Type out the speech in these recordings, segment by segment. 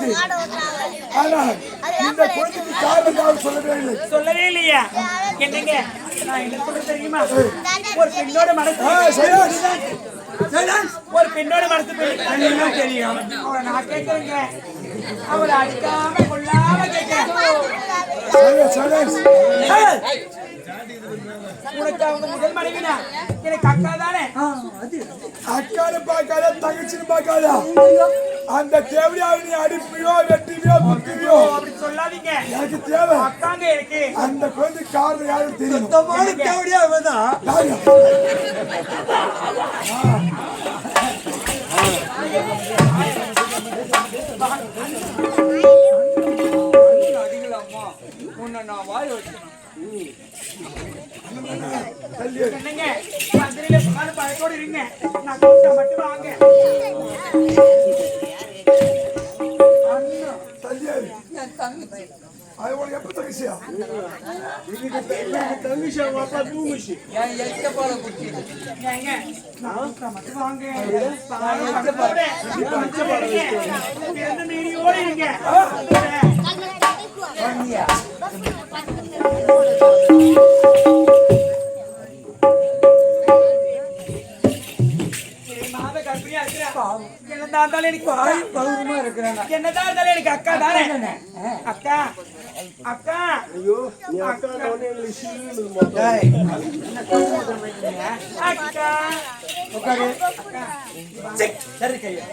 பார்த்தேன் ஆனால் இந்த குழந்தைக்கு காரணம் சொல்லவே இல்லை. சொல்லவே இல்லையா? என்னங்க? நான் என்ன சொல்ல தெரியுமா? ஒரு பெண்ணோட மனசு. ஒரு பெண்ணோட மனசு பெண்ணு. தெரியும். அவளை நான் கேட்கறேங்க. அவளை அடிக்காம கொள்ளாம கேட்கிறேன். Silence, silence. ஏய்! உனக்கு அவங்க முதல் மனைவினா? எனக்கு அக்கா தானே அக்கான்னு பார்க்காத தங்கச்சின்னு பார்க்காத. அந்த தேவையாக நீ அடிப்பியோ வெட்டிவியோ குத்திவியோ அப்படி சொல்லாதீங்க. எனக்கு தேவை. அக்காங்க எனக்கு. அந்த குழந்தை காரணம் யாரும் தெரியும். சுத்தமான தேவடியா அவதான் யாரு? அடிக்கலாமா? உன்னை நான் வாய. என்னங்க? மதுரையில இருங்க. நான் கூப்பிட்டா மட்டும் வாங்க. என் தங்கச்சி அது உனக்கு எப்ப தங்கச்சியா என் எச்ச பால குடிச்சிது ஏங்க, நான் கூப்பிட்டா மட்டும் வாங்க கர்ப்பிணியா இருக்கிறேன். என்னதான் இருந்தாலும் எனக்கு இருக்கிறேன் என்னதான் இருந்தாலும் எனக்கு அக்கா தானே. அக்கா அக்கா. அக்கா. உட்காரு. சரி கையா.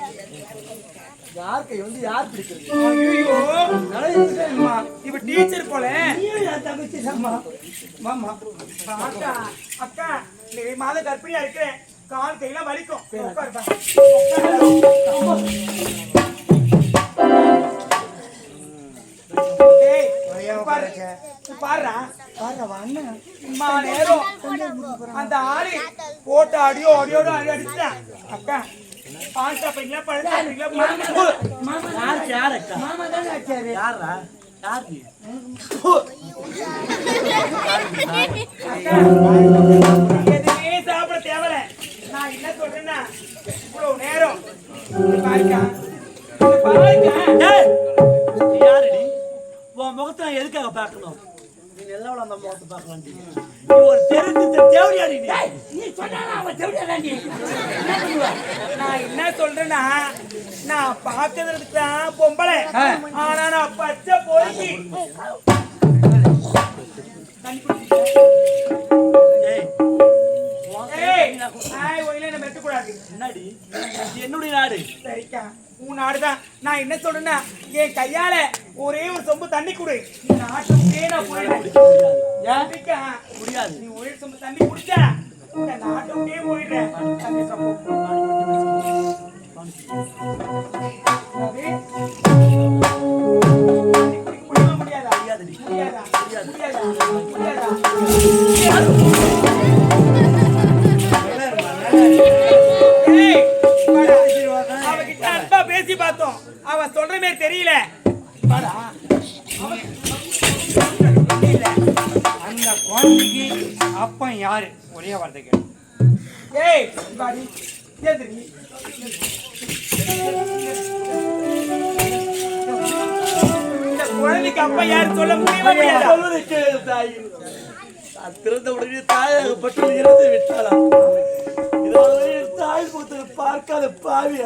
யார் கை வந்து யார் பிடிக்கிறது? ஐயோ. இவ டீச்சர் போல. அம்மா மாமா. அக்கா அக்கா மாத கர்ப்பிணியா இருக்கிறேன். கால் கையெல்லாம் வலிக்கும். அந்த ஆளு போட்டு அடியோ அடியோட அடி அடிச்சுட்டேன் அக்கா பால் சாப்பிடுறீங்களா பழம் அக்கா? மாமா தானே யாரா சாப்பிட தேவையில்ல. நான் என்ன சொல்றேன்னா, இவ்வளவு நேரம் உன் முகத்தை எதுக்காக பார்க்கணும்? ஒரு நான் என்ன சொல்றேன்னா, நான் பார்க்கறதுக்கு தான் பொம்பளை ஆனா நான் பச்சை பொறுக்கி ஏய் என்னடி? என்னுடைய நாடு. சரிக்கா, உன் நாடுதான். நான் என்ன சொல்றேன்னா, என் கையால ஒரே ஒரு சொம்பு தண்ணி கொடு. முடியாது. நீ ஒரே சொம்பு தண்ணி குடிச்சா இந்த நாட்டை விட்டே போயிடுறேன் முடியாதா? முடியாதா? முடியாதா? முடியாதா? மாதிரி தெரியல. அந்த குழந்தைக்கு அப்பன் யாரு? ஒரே வார்த்தை கேளு. ஏய் எந்திரி. இந்த குழந்தைக்கு அப்பா யாரு சொல்ல முடியுமா முடியாதா சொல்வதை கேளு தாய். நான் திறந்த உடனே தாயாகப்பட்டு இறந்து விட்டாளாம் இதோட என் தாய் முகத்தை பார்க்காத பாவி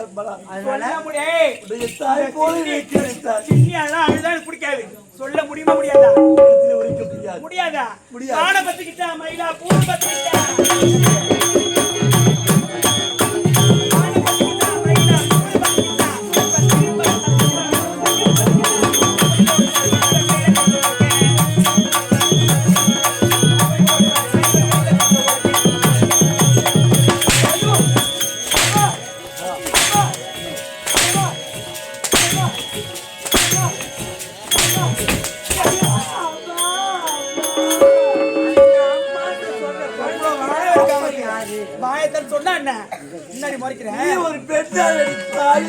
தாய் போல இருக்கிறேன் தாய் சின்னி எல்லாம் அழுதா எனக்கு பிடிக்காது. சொல்ல முடியுமா முடியாதா? முடியாது. முடியாதா? முடியாது. பத்திக்கிட்டா மயிலா பூ பத்திக்கிட்டா? வாயத்தன் சொன்னா என்ன? முன்னாடி மறைக்கிறேன். நீ ஒரு பெண்ணாடி தாய்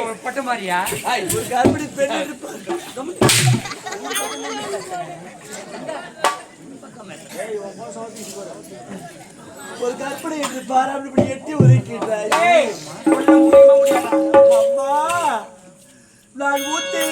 ஒரு பட்டு மாதிரியா ஆய், ஒரு கர்ப்பிணி பெண் ஒரு கற்பனை என்று பாரு அப்படி இப்படி எட்டி முடியாதா அம்மா நான் ஊத்து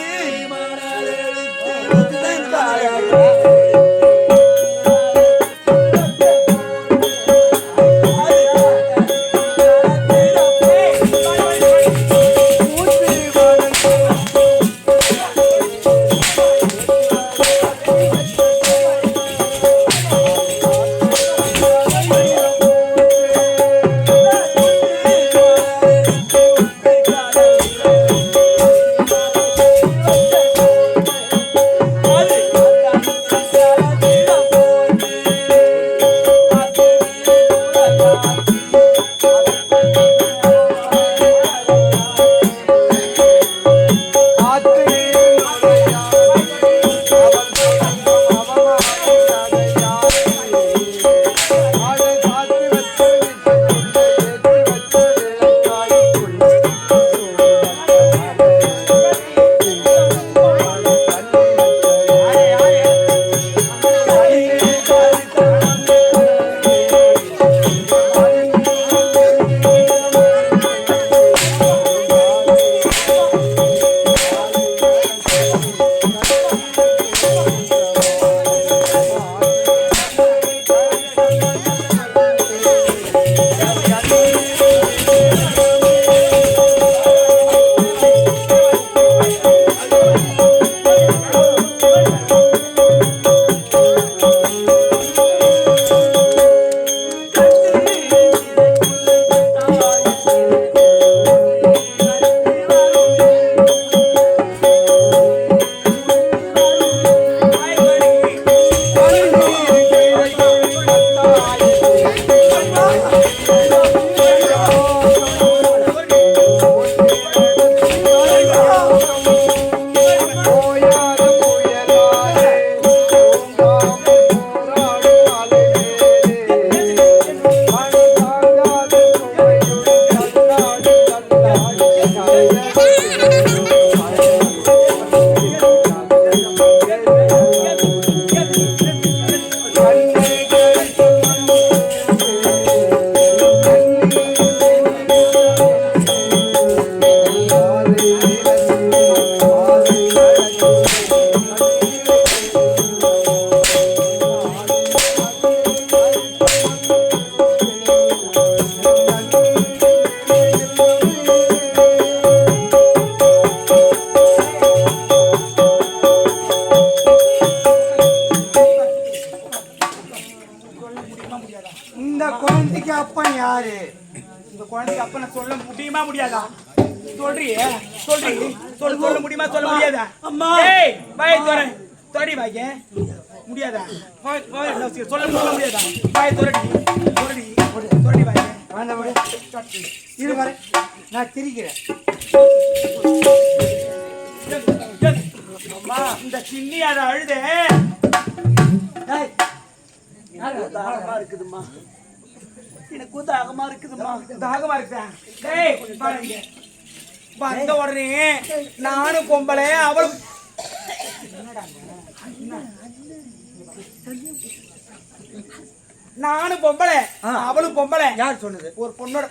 யாரு? இந்த குழந்தைக்கு அப்ப நான் சொல்ல முடியுமா முடியாதா? சொல்றியே சொல்றி. சொல்ல சொல்ல முடியுமா சொல்ல முடியாதா? அம்மா. ஏய் பாய் தோற தோடி பாய்க்க முடியாதா? பாய் பாய்? சொல்ல முடியாதா? பாய் தோரடி தோரடி தோரடி பாய் விடு இது பாரு நான் திரிக்கிறேன். அம்மா இந்த சின்னி அத அழுதே. டேய், எனக்கு தாகமா இருக்குதும்மா. எனக்கு தாகமா இருக்கா டேய் பாருங்க. வந்த உடனே நானும் பொம்பளை அவளும் நானும் பொம்பளை அவளும் பொம்பளை. யார் சொன்னது? ஒரு பொண்ணோட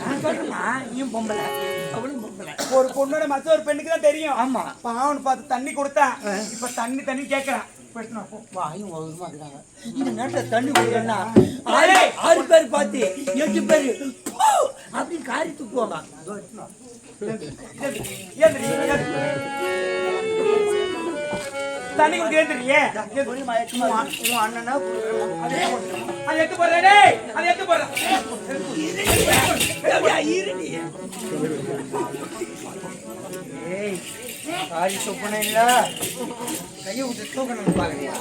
நான் சொல்றேம்மா நீயும் பொம்பளை. அவளும் பொம்பளை. ஒரு பொண்ணோட மத்த ஒரு பெண்ணுக்கு தான் தெரியும். ஆமா. பாவன் பார்த்து தண்ணி கொடுத்தா இப்ப தண்ணி தண்ணி கேக்குறான் வாயும் இருக்கிறாங்க இந்த நேரத்துல தண்ணி குடிக்கணும்னா. ஆறு ஆறு பேர் பார்த்து எட்டு பேர் அப்படின்னு காரி துப்புவாங்க. தண்ணி கொடுக்க ஏந்திரியே உன் அண்ணனா அது அது போடுறேன் ஏய் காரி துப்புன இல்ல. கையை விட்டு தூக்கணும் பாக்குறியா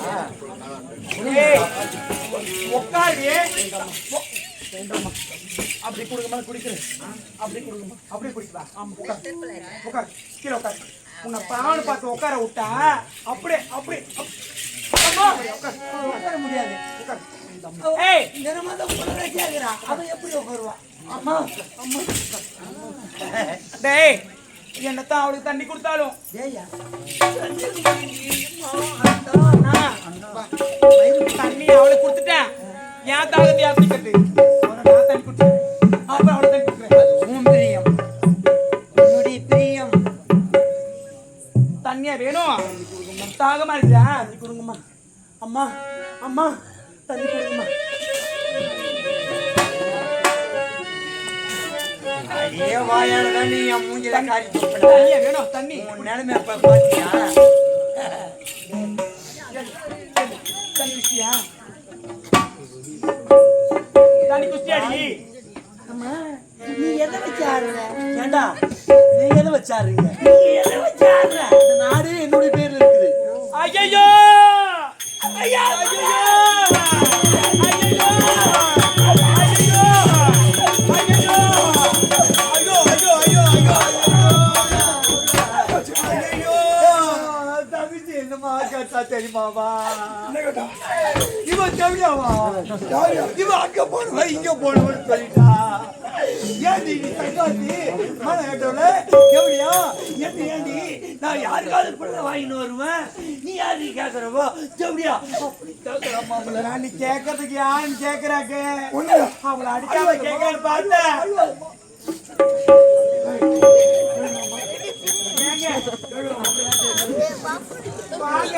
அப்படி கொடுக்கமா குடிக்கிறேன். அப்படி கொடுக்கமா அப்படி குடிக்கலாம் ஆமா உட்கார் உட்கார் கீழே உட்கார் உன்னை பாவனை பார்த்து உட்கார விட்டா அப்படியே அப்படியே உட்கார் முடியாது. உட்கார் ஏய். தினமா தான் கேட்கிறா அவன் எப்படி உட்காருவா அம்மா. அம்மா. டேய் என்னத்தான் அவளுக்கு தண்ணி கொடுத்தாலும்? தண்ணி அவளுக்கு கொடுத்துட்டேன். ஏன் தாகத்தை அப்படி கட்டு? தண்ணி கொடுத்தேன் அப்புறம் அவளை தண்ணி கொடுக்குறேன். பிரியம். உன்னுடைய பிரியம். தண்ணியா வேணும்? தாகமா இருக்கா தண்ணி கொடுங்கம்மா. அம்மா அம்மா தண்ணி கொடுங்கம்மா. அடியே வாயால நீ என் மூஞ்சில காரி. தண்ணியா வேணும்? தண்ணி. உன் நிலைமை இப்ப பாத்தியா? தண்ணி குஸ்தியா தண்ணி குஸ்தியாடி அம்மா நீ எதை வச்சாருங்க ஏண்டா? நீ எதை வச்சாருங்க நீ எதை வச்சாருங்க இந்த நாடு என்னுடைய தெரியுமாவா? இவன் தேவையாவா? யாரு? இவன் அங்க போனவன் இங்க போனவன் சொல்லிட்டா. ஏன்டி நீ தங்காத்தி மன கேட்டவள எப்படியா ஏண்டி? நான் யாருக்காவது பிள்ளை வாங்கின்னு வருவேன்? நீ யாரு கேக்குறவோ? எப்படியா அப்படி கேக்குறம்மா நான் நீ கேட்கறதுக்கு கேக்குறாக்க உண்மையா அவளை அடிக்காம பார்த்தேன். வாங்க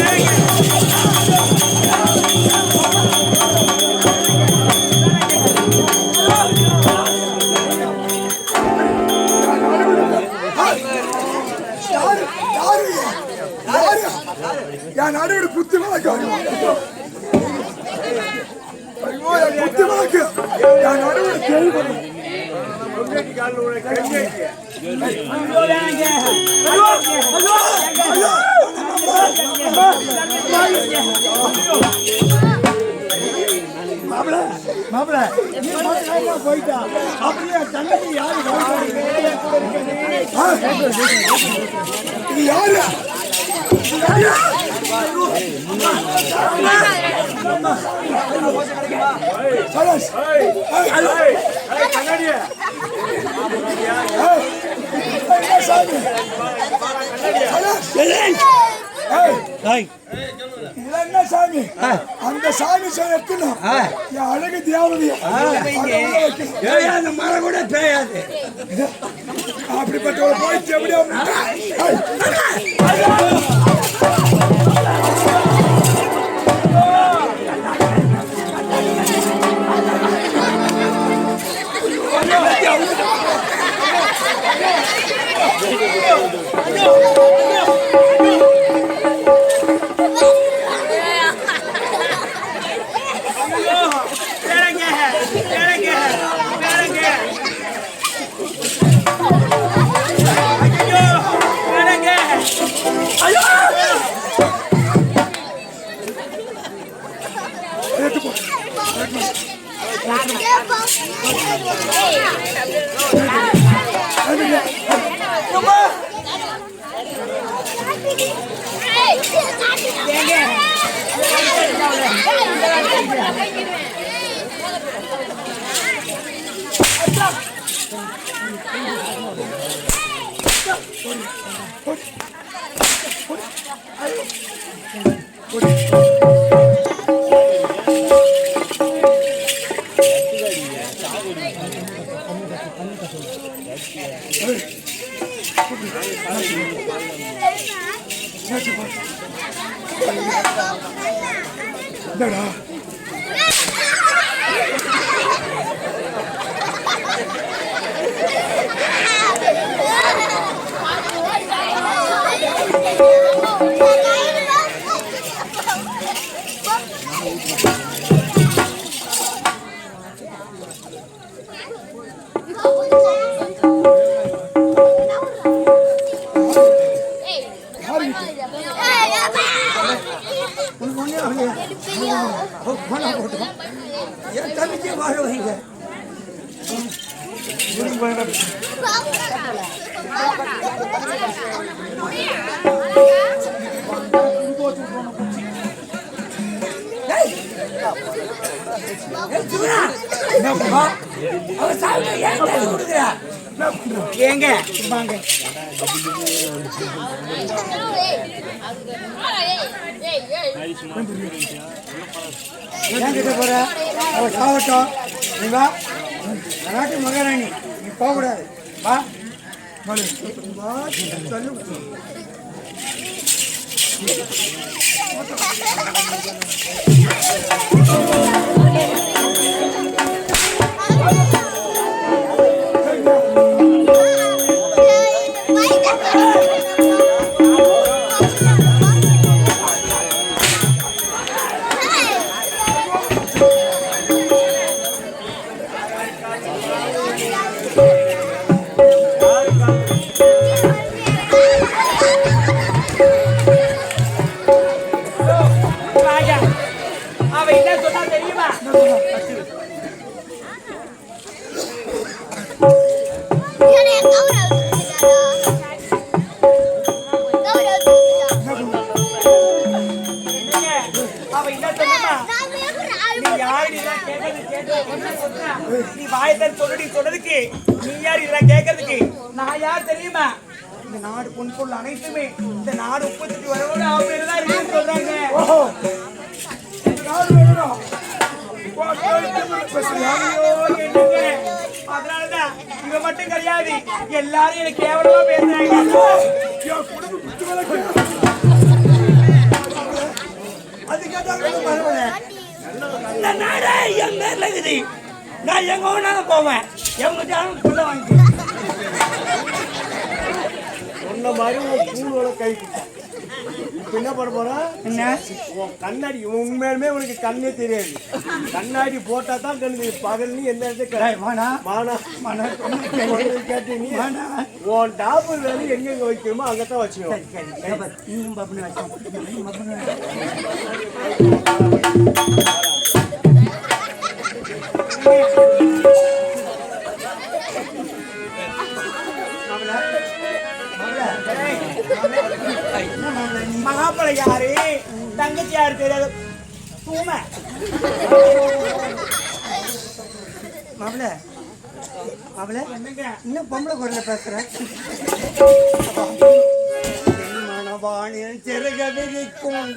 என் நடுவில் குத்து விளக்கு ஐயோ என் குத்து என் நடுவில் கேள்வி மாப்பிள மாப்பிள போயிட்டா. அப்படியே தங்கச்சி யாரு? இது யாரு? என்ன சாமி அந்த சாமி என் அழகு தேவதையா அந்த மரம் கூட பேயாது. அப்படிப்பட்டவளை போயிடுச்சு எப்படியா வேறங்க வேறங்க வேறங்க ஐயோ வேறங்க ஐயோ ஏங்க வாங்க. ஏன் போற? அவ சாவட்டும். நீ வா. நாட்டு மகாராணி நீ போகக்கூடாது. வா. மனு இந்த நாடே என் பேர்ல இருக்குது நான் எங்க வேணாலும் போவேன் எவங்க ஜானும் சொல்ல வாங்கி சொன்ன மாதிரி உன் பூணோட கை இப்ப என்ன பண்ண போற? என்ன? உன் கண்ணாடி உண்மையாலுமே உனக்கு கண்ணே தெரியாது. கண்ணாடி போட்டா தான் கண்ணு பகல் நீ மன கேட்டு நீ. உன் டாபர் வேலை எங்கெங்க வைக்கணுமோ அங்கதான் வச்சுக்கணும் சரி மகாபல யாரு தங்கச்சி யாரு தெரியாது தூமை. மாப்பிள மாப்பிள இன்னும் பொம்பளை குரல பேசுறேன் மனவாணில் சிறக விரிக்கும்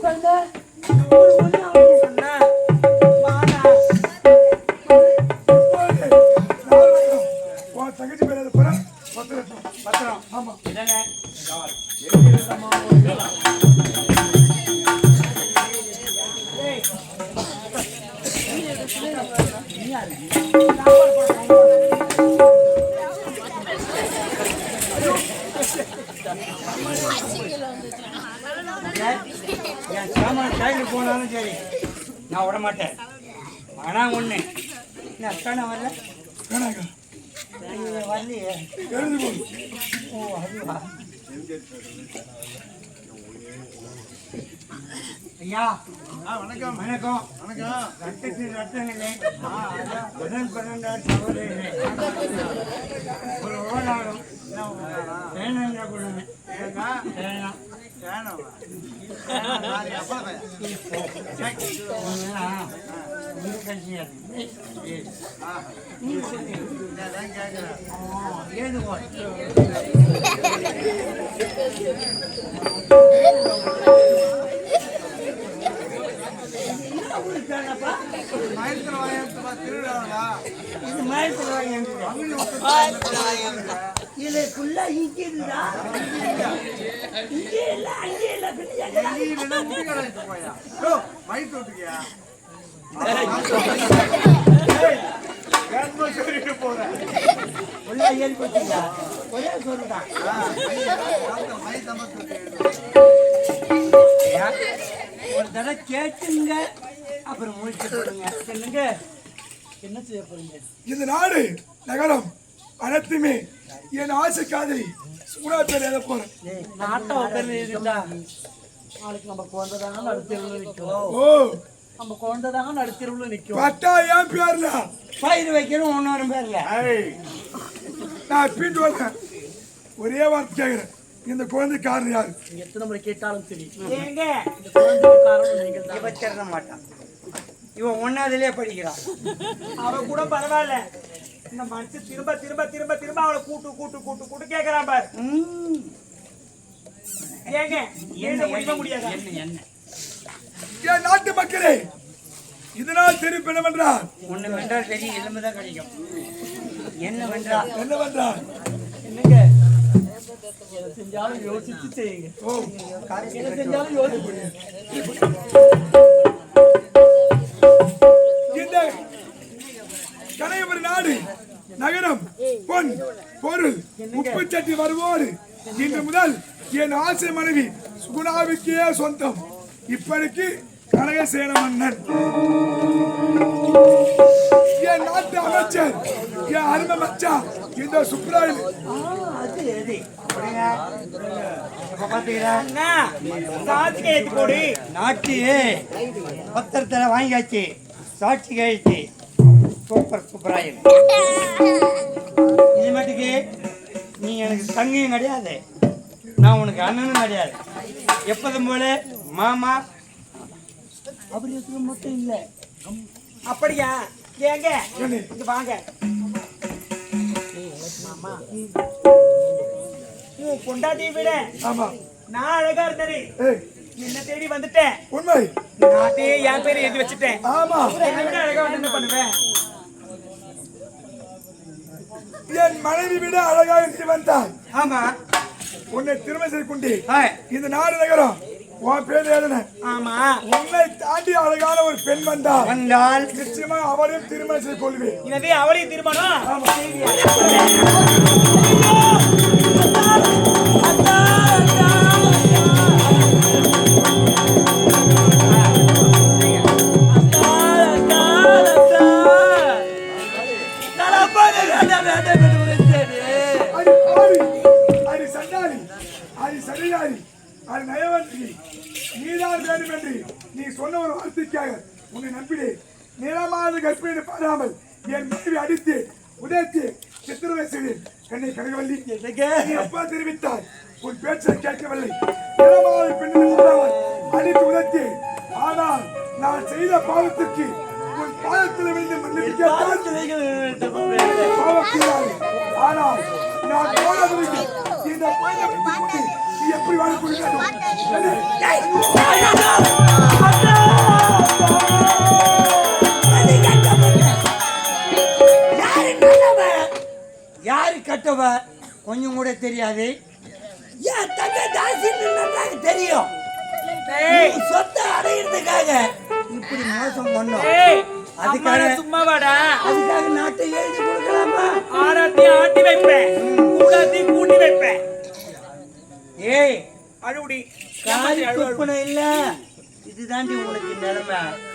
குழந்தை, வணக்கம். வணக்கம். வணக்கம். ரத்தத்தில் ரத்தம் இல்லை உடன் பிறந்தார் சகோதரி. ஒரு ஓடாடும் வேணுங்க கொடுங்க வேணாம் ஏது இதுக்குள்ள இங்கே இருந்தா இங்கே இல்ல அங்கே இல்ல பின்ன உள்ள ஒரே சொல்லுதான் ஒரு தடவை கேட்டுங்க அப்புறம் முடிச்சு போடுங்க என்னங்க? என்ன செய்ய போறீங்க? இந்த நாடு நகரம் அனைத்துமே என் ஆசை காதலி சுகுணா பேர் எழுத போறேன் நாட்டை உட்கார்ந்து நாளைக்கு நம்ம நடுத்தெருவில் நிற்கும். ஓ. நம்ம குழந்தை தாங்க நடுத்தெருவில் நிற்கும். பட்டா ஏன் பேர்ல? பயிர் வைக்கணும் ஒன்னொரு பேர்ல. நான் பின் வரேன் ஒரே வார்த்தை கேட்கிறேன் இந்த குழந்தை காரணம் யாரு? எத்தனை முறை கேட்டாலும் சரி. இந்த காரணம் நீங்கள் தான் மாட்டான். இவன் ஒன்னாவதுலயே படிக்கிறான். அவ கூட பரவாயில்ல. இந்த மனுஷன் திரும்ப திரும்ப திரும்ப திரும்ப அவளை கூட்டு கூட்டு கூட்டு கூட்டு கேக்குறான் பாரு. ம். ஏங்க என்ன முடியாது? என்ன என்ன? என் நாட்டு மக்களே இதனால் தெரியும் என்னவென்றால்? ஒண்ணு வென்றால் பெரிய எலும்பு தான் கிடைக்கும். என்ன வென்றால் என்னவென்றால்? என்னங்க? செஞ்சாலும் யோசிச்சு செய்யுங்க. செஞ்சாலும் யோசிச்சு நகரம் பொன் பொருள் உப்பு சட்டி வருவோடு. இன்று முதல் என் ஆசை மனைவி சுகுணாவுக்கே சொந்தம். இப்படிக்கு கனகசேன மன்னன். என் நாட்டு அமைச்சர் என் அருமை மச்சான் இந்த சுப்ராயன் சாட்சி கையெழுத்து போடு. நாட்டு பத்திரத்தில் வாங்கியாச்சு. சாட்சி கழிச்சு சூப்பர் சூப்பராயில் இது மட்டுக்கு நீ எனக்கு தங்கையும் கிடையாது. நான் உனக்கு அண்ணனும் கிடையாது. எப்போதும் போல மாமா அப்படி இருக்கிற மட்டும் இல்லை. அப்படியா? ஏங்க இங்க வாங்க. மாமா உன் பொண்டாட்டியை விட ஆமா. நான் அழகா இருந்தேன். என்ன தேடி வந்துட்டேன். உண்மை. நாட்டையே என் பேரை எழுதி வச்சுட்டேன். ஆமா. என்னை விட அழகா வந்து என்ன பண்ணுவேன்? என் மனைவி விட அழகாக நீ வந்தாய் ஆமா. உன்னை திருமணம் செய்து கொண்டு ஹாய். இந்த நாடு நகரம் உன் பேர் எழுதின ஆமா. உன்னை தாண்டி அழகான ஒரு பெண் வந்தால் வந்தால் நிச்சயமா அவளையும் திருமணம் செய்து கொள்வேன் எனவே அவளையும் திருமணம் ஆமா. உன்னை நம்பினேன் நிலமானது கற்பிணி பாராமல் என் மனைவி அடித்து உதைத்து சித்திரவை செய்தேன் என்னை கனகவல்லி நீ எப்பா தெரிவித்தாய் உன் பேச்சை கேட்கவில்லை நிலமானது பெண்ணை அடித்து உதைத்து ஆனால் நான் செய்த பாவத்திற்கு உன் பாதத்தில் விழுந்து பாவத்தினாலே. ஆனால் நான் போனதில்லை. இந்த கொண்டு நீ எப்படி வாழ முடியாது கட்டவ கொஞ்சம் கூட தெரியாது. என் தங்க தாசின்னு தெரியும். சொத்தை அடையிறதுக்காக இப்படி மோசம் பண்ணோம். ஏய், அதுக்காக- சும்மா வாடா அதுக்காக நாட்டை எழுதி கொடுக்கலாமா? ஆடாத்தி ஆட்டி வைப்பேன். கூடாத்தி கூட்டி வைப்பேன். ஏய் அழுவுடி காரி துப்புன இல்ல. இதுதாண்டி உனக்கு நிலைமை.